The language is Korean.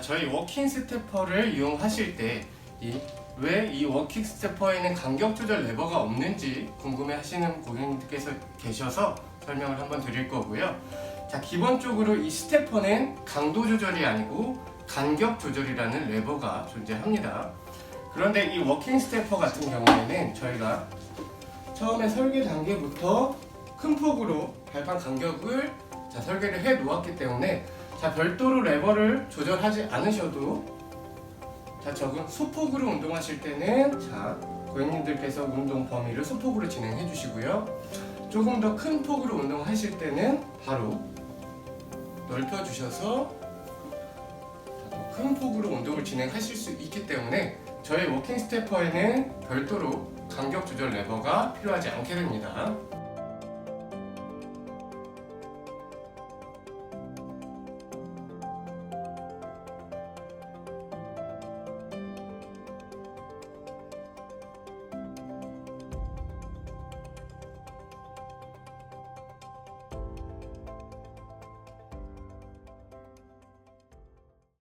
저희 워킹 스태퍼를 이용하실 때왜이 워킹 스태퍼에는 간격 조절 레버가 없는지 궁금해 하시는 고객님들께서 계셔서 설명을 한번 드릴 거고요. 자, 기본적으로 이 스태퍼는 강도 조절이 아니고 간격 조절이라는 레버가 존재합니다. 그런데 이 워킹 스태퍼 같은 경우에는 저희가 처음에 설계 단계부터 큰 폭으로 발판 간격을 자, 설계를 해 놓았기 때문에 자, 별도로 레버를 조절하지 않으셔도 자, 적은 소폭으로 운동하실 때는 자, 고객님들께서 운동 범위를 소폭으로 진행해 주시고요. 조금 더 큰 폭으로 운동하실 때는 바로 넓혀 주셔서 큰 폭으로 운동을 진행하실 수 있기 때문에 저희 워킹 스태퍼에는 별도로 간격 조절 레버가 필요하지 않게 됩니다.